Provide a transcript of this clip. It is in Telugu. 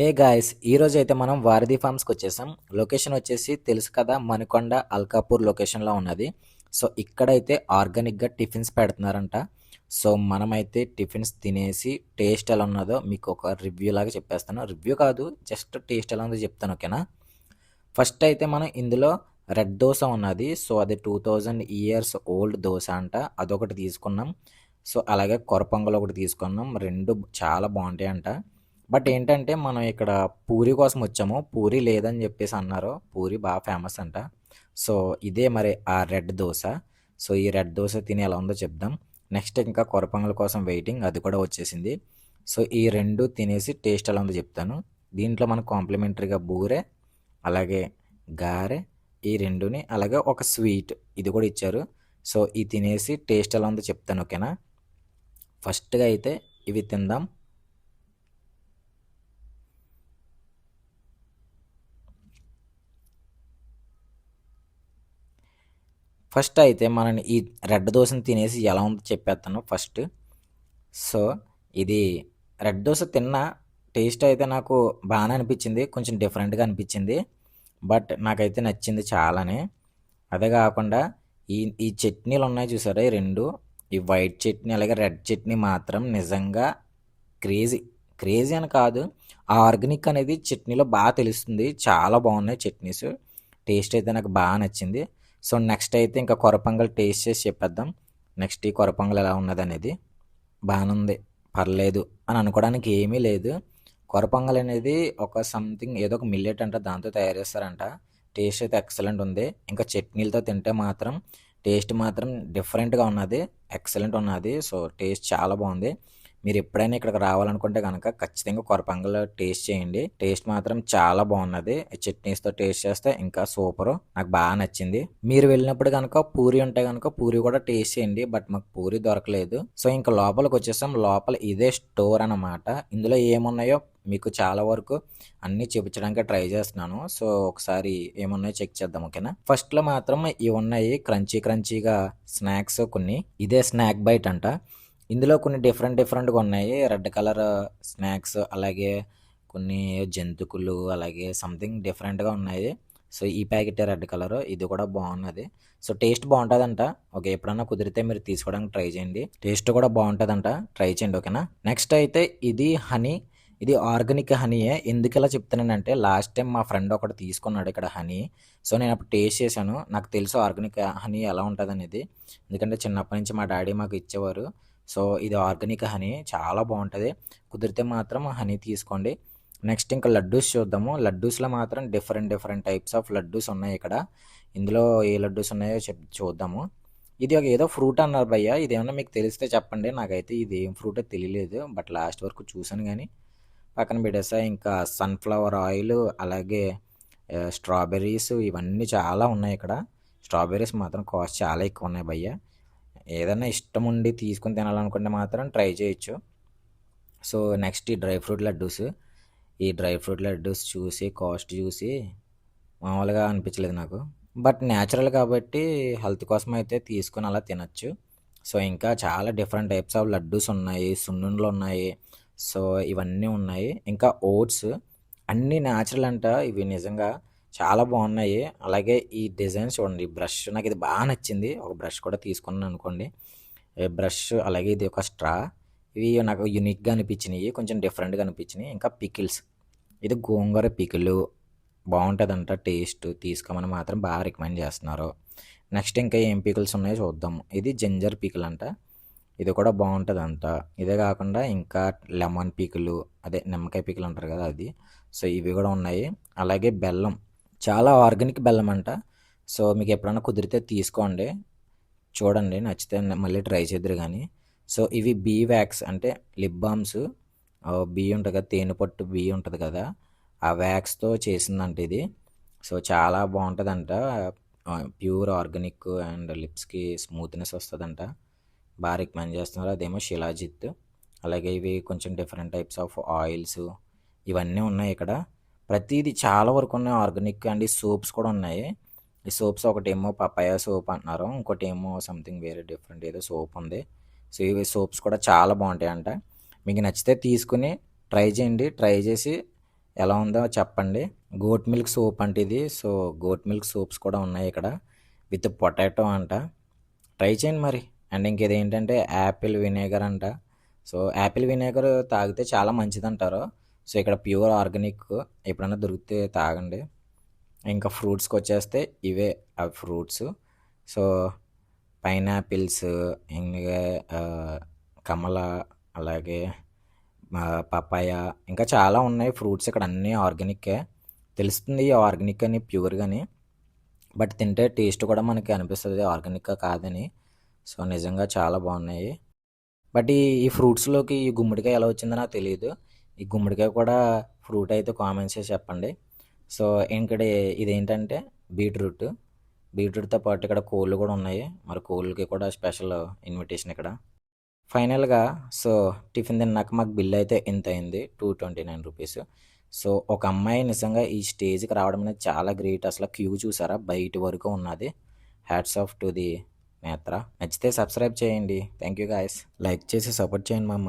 హే గాయస్ ఈరోజు అయితే మనం వారధి ఫార్మ్స్కి వచ్చేసాం. లొకేషన్ వచ్చేసి తెలుసు కదా మణికొండ అల్కాపూర్ లొకేషన్లో ఉన్నది. సో ఇక్కడైతే ఆర్గానిక్గా టిఫిన్స్ పెడుతున్నారంట. సో మనమైతే టిఫిన్స్ తినేసి టేస్ట్ ఎలా ఉన్నదో మీకు ఒక రివ్యూ లాగా చెప్పేస్తాను. రివ్యూ కాదు జస్ట్ టేస్ట్ ఎలా ఉందో చెప్తాను ఓకేనా? ఫస్ట్ అయితే మనం ఇందులో రెడ్ దోశ ఉన్నది. సో అది two thousand years old dosa అంట. అదొకటి తీసుకున్నాం. సో అలాగే కొరపొంగలు ఒకటి తీసుకున్నాం. రెండు చాలా బాగుంటాయి అంట బట్ ఏంటంటే మనం ఇక్కడ పూరి కోసం వచ్చాము. పూరి లేదని చెప్పేసి అన్నారు. పూరి బాగా ఫేమస్ అంట. సో ఇదే మరి ఆ రెడ్ దోశ. సో ఈ రెడ్ దోశ తిని ఎలా ఉందో చెప్దాం. నెక్స్ట్ ఇంకా కొరపంగల కోసం వెయిటింగ్ అది కూడా వచ్చేసింది. సో ఈ రెండు తినేసి టేస్ట్ ఎలా ఉందో చెప్తాను. దీంట్లో మనకు కాంప్లిమెంటరీగా బూరె అలాగే గారె ఈ రెండుని అలాగే ఒక స్వీట్ ఇది కూడా ఇచ్చారు. సో ఈ తినేసి టేస్ట్ ఎలా ఉందో చెప్తాను ఓకేనా? ఫస్ట్గా అయితే ఇవి తిందాం. ఫస్ట్ అయితే మనం ఈ రెడ్ దోశను తినేసి ఎలా ఉందో చెప్పేస్తాను ఫస్ట్. సో ఇది రెడ్ దోశ తిన్న టేస్ట్ అయితే నాకు బాగానే అనిపించింది కొంచెం డిఫరెంట్గా అనిపించింది. బట్ నాకైతే నచ్చింది చాలానే. అదే కాకుండా ఈ ఈ చట్నీలు ఉన్నాయి చూసారా ఈ రెండు. ఈ వైట్ చట్నీ అలాగే రెడ్ చట్నీ మాత్రం నిజంగా క్రేజీ క్రేజీ అని కాదు ఆర్గానిక్ అనేది చట్నీలో బాగా తెలుస్తుంది. చాలా బాగున్నాయి చట్నీస్. టేస్ట్ అయితే నాకు బాగా నచ్చింది. సో నెక్స్ట్ అయితే ఇంకా కొరపొంగల్ టేస్ట్ చేసి చెప్పేద్దాం. నెక్స్ట్ ఈ కొరపొంగల్ ఎలా ఉన్నది అనేది బాగానే ఉంది పర్లేదు అని అనుకోవడానికి ఏమీ లేదు. కొరపొంగల్ అనేది ఒక సంథింగ్ ఏదో ఒక మిల్లెట్ అంట దాంతో తయారు చేస్తారంట. టేస్ట్ అయితే ఎక్సలెంట్ ఉంది. ఇంకా చట్నీలతో తింటే మాత్రం టేస్ట్ మాత్రం డిఫరెంట్గా ఉన్నది. ఎక్సలెంట్ ఉన్నది. సో టేస్ట్ చాలా బాగుంది. మీరు ఎప్పుడైనా ఇక్కడికి రావాలనుకుంటే కనుక ఖచ్చితంగా కొరపంగల్ టేస్ట్ చేయండి. టేస్ట్ మాత్రం చాలా బాగున్నది. చట్నీస్తో టేస్ట్ చేస్తే ఇంకా సూపర్. నాకు బాగా నచ్చింది. మీరు వెళ్ళినప్పుడు కనుక పూరి ఉంటే కనుక పూరి కూడా టేస్ట్ చేయండి. బట్ మాకు పూరి దొరకలేదు. సో ఇంకా లోపలికి వచ్చేసాం. లోపల ఇదే స్టోర్ అన్నమాట. ఇందులో ఏమున్నాయో మీకు చాలా వరకు అన్నీ చూపించడానికి ట్రై చేస్తున్నాను. సో ఒకసారి ఏమున్నాయో చెక్ చేద్దాం ఓకేనా? ఫస్ట్లో మాత్రం ఇవి ఉన్నాయి. క్రంచీ క్రంచీగా స్నాక్స్ కొన్ని. ఇదే స్నాక్ బైట్ అంట. ఇందులో కొన్ని డిఫరెంట్ డిఫరెంట్గా ఉన్నాయి. రెడ్ కలర్ స్నాక్స్ అలాగే కొన్ని జంతుకులు అలాగే సంథింగ్ డిఫరెంట్గా ఉన్నాయి. సో ఈ ప్యాకెట్ రెడ్ కలర్ ఇది కూడా బాగున్నది. So taste బాగుంటుందంట. ఓకే ఎప్పుడన్నా కుదిరితే మీరు తీసుకోవడానికి ట్రై చేయండి. టేస్ట్ కూడా బాగుంటుందంట. ట్రై చేయండి ఓకేనా నెక్స్ట్ అయితే ఇది హనీ ఇది ఆర్గానిక్ హనీయే ఎందుకు ఇలా చెప్తున్నానంటే లాస్ట్ టైం మా ఫ్రెండ్ ఒకటి తీసుకున్నాడు ఇక్కడ హనీ సో నేను అప్పుడు టేస్ట్ చేశాను. నాకు తెలుసు ఆర్గానిక్ హనీ ఎలా ఉంటుంది అనేది ఎందుకంటే చిన్నప్పటి నుంచి మా డాడీ మాకు ఇచ్చేవారు. సో ఇది ఆర్గానిక్ హనీ. చాలా బాగుంటుంది. కుదిరితే మాత్రం హనీ తీసుకోండి. నెక్స్ట్ ఇంకా లడ్డూస్ చూద్దాము. లడ్డూస్లో మాత్రం different different types of laddoos ఉన్నాయి ఇక్కడ. ఇందులో ఏ లడ్డూస్ ఉన్నాయో చెప్ చూద్దాము. ఇది ఒక ఏదో ఫ్రూట్ అన్నారు భయ్య. ఇది మీకు తెలిస్తే చెప్పండి. నాకైతే ఇది ఏం ఫ్రూట్ తెలియలేదు. బట్ లాస్ట్ వరకు చూసాను కానీ పక్కన పెట్టేసా. ఇంకా సన్ఫ్లవర్ ఆయిల్ అలాగే స్ట్రాబెర్రీస్ ఇవన్నీ చాలా ఉన్నాయి ఇక్కడ. స్ట్రాబెర్రీస్ మాత్రం కాస్ట్ చాలా ఎక్కువ ఉన్నాయి భయ్య. ఏదైనా ఇష్టం ఉండి తీసుకుని తినాలనుకుంటే మాత్రం ట్రై చేయొచ్చు. సో నెక్స్ట్ ఈ డ్రై ఫ్రూట్ లడ్డూస్. ఈ డ్రై ఫ్రూట్ లడ్డూస్ చూసి కాస్ట్ చూసి మామూలుగా అనిపించలేదు నాకు. బట్ న్యాచురల్ కాబట్టి హెల్త్ కోసం అయితే తీసుకుని అలా తినచ్చు. సో ఇంకా చాలా డిఫరెంట్ టైప్స్ ఆఫ్ లడ్డూస్ ఉన్నాయి సున్నుండలు ఉన్నాయి. సో ఇవన్నీ ఉన్నాయి. ఇంకా ఓట్స్. అన్నీ న్యాచురల్ అంట. ఇవి నిజంగా చాలా బాగున్నాయి. అలాగే ఈ డిజైన్ చూడండి ఈ బ్రష్ నాకు ఇది బాగా నచ్చింది. ఒక బ్రష్ కూడా తీసుకున్నాను అనుకోండి. బ్రష్ అలాగే ఇది ఒక స్ట్రా. ఇవి నాకు యూనిక్గా అనిపించినాయి కొంచెం డిఫరెంట్గా అనిపించినాయి. ఇంకా పికిల్స్. ఇది గోంగూర పికిలు. బాగుంటుందంట టేస్ట్. తీసుకోమని మాత్రం బాగా రికమెండ్ చేస్తున్నారు. నెక్స్ట్ ఇంకా ఏం పికిల్స్ ఉన్నాయో చూద్దాం. ఇది జింజర్ పికిల్ అంట ఇది కూడా బాగుంటుంది అంట ఇదే కాకుండా ఇంకా లెమన్ పీకులు అదే నిమ్మకాయ పీకులు అంటారు కదా అది. సో ఇవి కూడా ఉన్నాయి. అలాగే బెల్లం. చాలా ఆర్గానిక్ బెల్లం అంట. సో మీకు ఎప్పుడైనా కుదిరితే తీసుకోండి. చూడండి నచ్చితే మళ్ళీ ట్రై చేద్దరు కానీ సో ఇవి బీ వ్యాక్స్ అంటే లిప్ బామ్స్. బీ ఉంటుంది కదా తేనె పట్టు బీ ఉంటుంది కదా ఆ వ్యాక్స్తో చేసిందంట ఇది. సో చాలా బాగుంటుందంట. ప్యూర్ ఆర్గానిక్ అండ్ లిప్స్కి స్మూత్నెస్ వస్తుందంట. బాగా రికమెండ్ చేస్తున్నారు. అదేమో శిలాజిత్. అలాగే ఇవి కొంచెం డిఫరెంట్ టైప్స్ ఆఫ్ ఆయిల్స్ ఇవన్నీ ఉన్నాయి ఇక్కడ. ప్రతిదీ చాలా వరకు ఉన్నాయి. ఆర్గానిక్ అండ్ ఈ సోప్స్ కూడా ఉన్నాయి. ఈ సోప్స్ ఒకటేమో పపాయ సోప్ అంటున్నారు. ఇంకోటి ఏమో సంథింగ్ వేరే డిఫరెంట్ ఏదో సోప్ ఉంది. సో ఇవి సోప్స్ కూడా చాలా బాగుంటాయి అంట మీకు నచ్చితే తీసుకుని ట్రై చేయండి. ట్రై చేసి ఎలా ఉందో చెప్పండి. గోట్ మిల్క్ సోప్ అంటే ఇది. సో గోట్ మిల్క్ సోప్స్ కూడా ఉన్నాయి ఇక్కడ. విత్ పొటాటో అంట. ట్రై చేయండి మరి. అండ్ ఇంకేది ఏంటంటే యాపిల్ వినేగర్ అంట. సో యాపిల్ వినేగర్ తాగితే చాలా మంచిది అంటారు సో ఇక్కడ ప్యూర్ ఆర్గానిక్ ఎప్పుడైనా దొరికితే తాగండి. ఇంకా ఫ్రూట్స్కి వచ్చేస్తే ఇవే అవి ఫ్రూట్స్. సో పైనాపిల్స్ ఇంకా కమల అలాగే పపాయ ఇంకా చాలా ఉన్నాయి ఫ్రూట్స్ ఇక్కడ అన్నీ ఆర్గానిక్కే. తెలుస్తుంది ఆర్గానిక్ అని ప్యూర్ కానీ బట్ తింటే టేస్ట్ కూడా మనకి అనిపిస్తుంది ఆర్గానిక్ కాదని. సో నిజంగా చాలా బాగున్నాయి. బట్ ఈ ఈ ఫ్రూట్స్లోకి ఈ గుమ్మడికాయ ఎలా వచ్చిందో నాకు తెలియదు ఈ గుమ్మడికాయ కూడా ఫ్రూట్ అయితే కామెంట్స్ చెప్పండి. సో ఇక్కడ ఇదేంటంటే బీట్రూట్. బీట్రూట్తో పాటు ఇక్కడ కోళ్ళు కూడా ఉన్నాయి. మరి కోళ్ళకి కూడా స్పెషల్ ఇన్విటేషన్ ఇక్కడ. ఫైనల్గా సో టిఫిన్ తిన్నాక మాకు బిల్ అయితే ఎంత అయింది? Two twenty nine rupees. So ఒక అమ్మాయి నిజంగా ఈ స్టేజ్కి రావడం అనేది చాలా గ్రేట్. అసలు క్యూ చూసారా? బయట వరకు ఉన్నది. హ్యాట్స్ ఆఫ్ టు ది నేత్ర. నచ్చితే సబ్స్క్రైబ్ చేయండి. Thank you guys. లైక్ చేసి సపోర్ట్ చేయండి మామ.